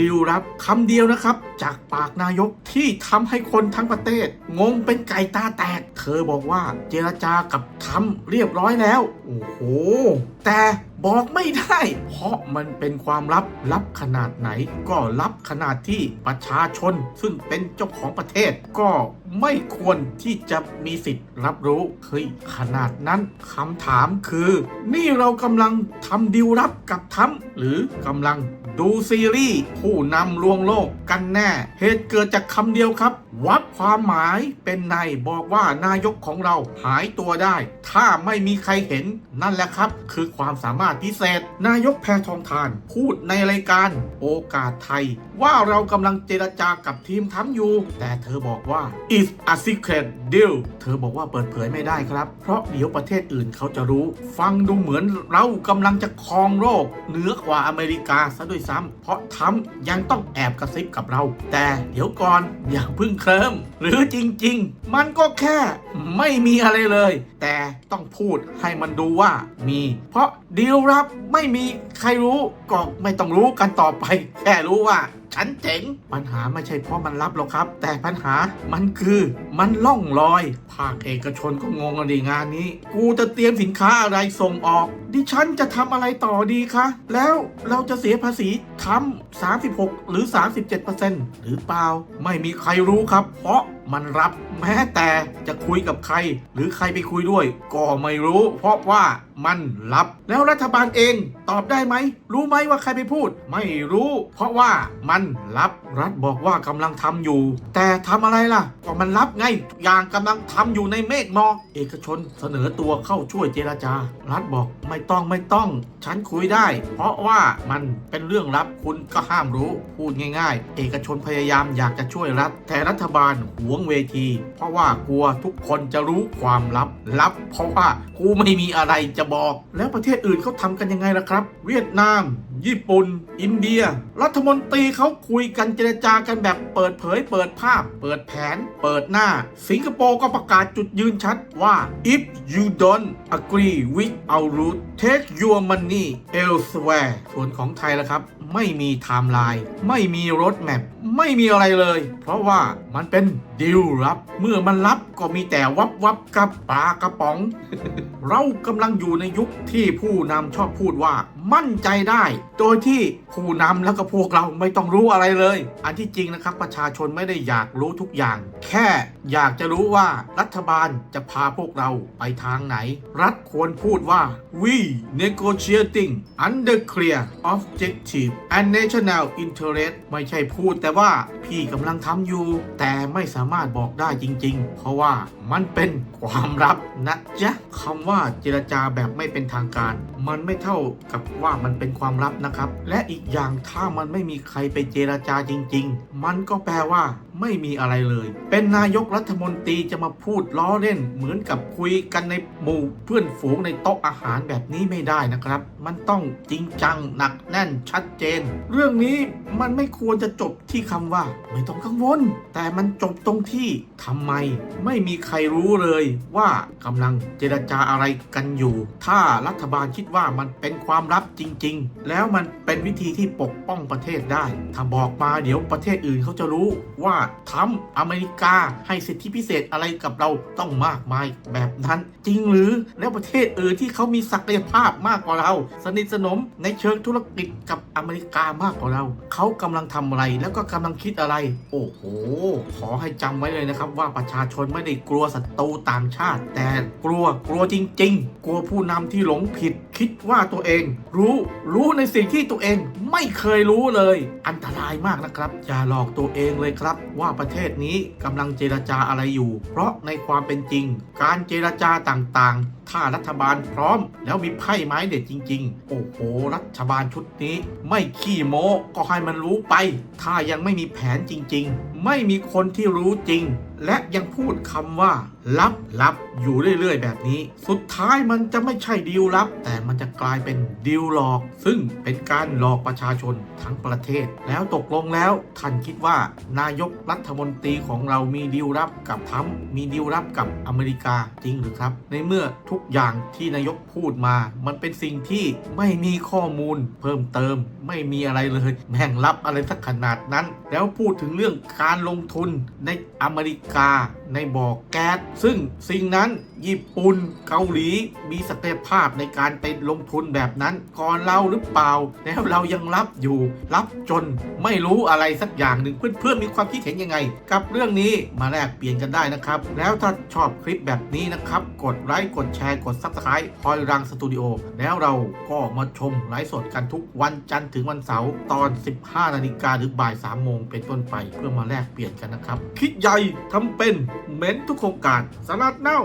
ดิวรับคำเดียวนะครับ จากปากนายกที่ทำให้คนทั้งประเทศ งงเป็นไก่ตาแตก เธอบอกว่าเจรจากับทำเรียบร้อยแล้ว โอ้โห แต่บอกไม่ได้ เพราะมันเป็นความลับลับขนาดไหน ก็ลับขนาดที่ประชาชน ซึ่งเป็นเจ้าของประเทศ ก็ไม่ควรที่จะมีสิทธิ์รับรู้เฮ้ยขนาดนั้นคำถามคือ นี่เรากำลังทำดีลลับกับทำหรือกำลัง ดูซีรีส์ผู้นำลวงโลกกันแน่ เหตุเกิดจากคำเดียวครับ วัดความหมายเป็นในบอกว่านายกของเราหายตัวได้ ถ้าไม่มีใครเห็นนั่นแหละครับ คือความสามารถพิเศษ นายกแพทองทาน พูดในรายการโอกาสไทย ว่าเรากำลังเจรจากับทีมทำอยู่ แต่เธอบอกว่า is a secret deal เธอบอกว่าเปิดเผยไม่ได้ครับ เพราะเดี๋ยวประเทศอื่นเขาจะรู้ ฟังดูเหมือนเรากำลังจะครองโลกเหนือกว่าอเมริกาซะด้วยซ้ำเพราะทำยังต้องแอบกระซิบกับเรา แต่เดี๋ยวก่อนอย่าพึ่งเคลิมหรือจริง ๆ มันก็แค่ไม่มีอะไรเลย แต่ต้องพูดให้มันดูว่ามี เพราะดีลรับไม่มีใครรู้ก็ไม่ต้องรู้กันต่อไป แค่รู้ว่า ฉันเจ๋งปัญหาไม่ใช่เพราะมันรับหรอกครับ แต่ปัญหามันคือมันล่องลอย ภาคเอกชนก็งงกันดีงานนี้ กูจะเตรียมสินค้าอะไรส่งออก ดิฉันจะทำอะไรต่อดีคะแล้วเราจะเสียภาษี ทำ36 หรือ 37%หรือเปล่า ไม่มีใครรู้ครับ เพราะมันรับแม้แต่จะคุยกับใคร หรือใครไปคุยด้วย ก็ไม่รู้ เพราะว่ามันรับ แล้วรัฐบาลเองตอบได้ไหม รู้ไหมว่าใครไปพูด ไม่รู้ เพราะว่ามันรับรัฐบอกว่ากำลังทำอยู่ แต่ทำอะไรล่ะ ก็มันรับไงอย่างกำลังทำอยู่ในเมฆหมอกเอกชนเสนอตัวเข้าช่วยเจรจา รัฐบอกไม่ต้องไม่ต้อง ฉันคุยได้ เพราะว่ามันเป็นเรื่องลับคุณก็ห้ามรู้พูดง่าย ๆ เอกชนพยายามอยากจะช่วยรัฐ แต่รัฐบาลหวงเวที เพราะว่ากลัวทุกคนจะรู้ความลับลับ เพราะว่ากูไม่มีอะไรจะบอก แล้วประเทศอื่นเขาทำกันยังไงล่ะครับ เวียดนาม ญี่ปุ่น อินเดีย รัฐมนตรีเขาคุยกันเจรจากันแบบเปิดเผย เปิดภาพ เปิดแผน เปิดหน้า สิงคโปร์ก็ประกาศจุดยืนชัดว่า if you don't agree with our route take your money elsewhere ส่วนของไทยละครับ ไม่มีไทม์ไลน์ไม่มีรถแมพไม่มีอะไรเลย เพราะว่ามันเป็นดิวลับ เมื่อมันลับก็มีแต่วับวับกับปลากระป๋อง เรากำลังอยู่ในยุคที่ผู้นำชอบพูดว่ามั่นใจได้ โดยที่ผู้นำแล้วก็พวกเราไม่ต้องรู้อะไรเลย อันที่จริงนะครับประชาชนไม่ได้อยากรู้ทุกอย่าง แค่อยากจะรู้ว่ารัฐบาลจะพาพวกเราไปทางไหน รัฐควรพูดว่า we negotiating under clear objective and national interest ไม่ใช่พูดแต่ว่าพี่กำลังทำอยู่ แต่ไม่สามารถบอกได้จริง ๆ เพราะว่ามันเป็นความลับนะจ๊ะคำว่าเจรจาแบบไม่เป็นทางการ มันไม่เท่ากับว่ามันเป็นความลับนะครับ และอีกอย่างถ้ามันไม่มีใครไปเจรจาจริง ๆ มันก็แปลว่าไม่มีอะไรเลย เป็นนายกรัฐมนตรีจะมาพูดล้อเล่น เหมือนกับคุยกันในหมู่เพื่อนฝูงในโต๊ะอาหารแบบนี้ไม่ได้นะครับ มันต้องจริงจังหนักแน่นชัดเจนเรื่องนี้มันไม่ควรจะจบที่คำว่า ไม่ต้องกังวล แต่มันจบตรงที่ทำไม ไม่มีใครรู้เลยว่ากำลังเจรจาอะไรกันอยู่ ถ้ารัฐบาลคิดว่ามันเป็นความลับจริง ๆ แล้วมันเป็นวิธีที่ปกป้องประเทศได้ ถ้าบอกมาเดี๋ยวประเทศอื่นเขาจะรู้ว่าทำอเมริกาให้สิทธิพิเศษอะไรกับเราต้องมากมายแบบนั้นจริงหรือแล้วประเทศอื่นที่เขามีศักยภาพมากกว่าเรา สนิทสนมในเชิงธุรกิจกับอเมริกามากกว่าเรา เขากำลังทำอะไรแล้วก็กำลังคิดอะไร โอ้โห ขอให้จำไว้เลยนะครับว่าประชาชนไม่ได้กลัวศัตรูต่างชาติ แต่กลัวกลัวจริง ๆ กลัวผู้นำที่หลงผิด คิดว่าตัวเอง รู้รู้ในสิ่งที่ตัวเองไม่เคยรู้เลย อันตรายมากนะครับ อย่าหลอกตัวเองเลยครับ ว่าประเทศนี้กำลังเจรจาอะไรอยู่ เพราะในความเป็นจริง การเจรจาต่างๆ ถ้ารัฐบาลพร้อม แล้วมีไพ่ไม้เด็ดจริง ๆ โอ้โห รัฐบาลชุดนี้ ไม่ขี้โม้ก็ให้มันรู้ไป ถ้ายังไม่มีแผนจริง ๆ ไม่มีคนที่รู้จริง และยังพูดคำว่า ลับลับอยู่เรื่อยๆ แบบนี้ สุดท้ายมันจะไม่ใช่ดีลลับ แต่มันจะกลายเป็นดีลหลอก ซึ่งเป็นการหลอกประชาชนทั้งประเทศ แล้วตกลงแล้วท่านคิดว่านายกรัฐมนตรีของเรามีดีลลับกับทรัมมีดีลลับกับอเมริกาจริงหรือครับ ในเมื่อทุกอย่างที่นายกพูดมา มันเป็นสิ่งที่ไม่มีข้อมูลเพิ่มเติม ไม่มีอะไรเลยแม่งลับอะไรสักขนาดนั้น แล้วพูดถึงเรื่องการลงทุนในอเมริกากาในบ่อแก๊สซึ่งสิ่งนั้นญี่ปุ่นเกาหลีมีศักยภาพในการไปลงทุนแบบนั้น ก่อนเราหรือเปล่า แล้วเรายังรับอยู่ รับจนไม่รู้อะไรสักอย่างหนึ่งเพื่อนๆมีความคิดเห็นยังไง กับเรื่องนี้มาแลกเปลี่ยนกันได้นะครับ แล้วถ้าชอบคลิปแบบนี้นะครับ กดไลค์กดแชร์กด Subscribe พอยรังสตูดิโอแล้วเราก็มาชมไลฟ์สดกันทุกวันจันทร์ถึงวันเสาร์ตอน 15นาฬิกาหรือบ่าย3โมงเป็นต้นไปเพื่อมาแลกเปลี่ยนกันนะครับ คิดใหญ่ทำเป็นเม้นทุกโครงการสลัดเน่า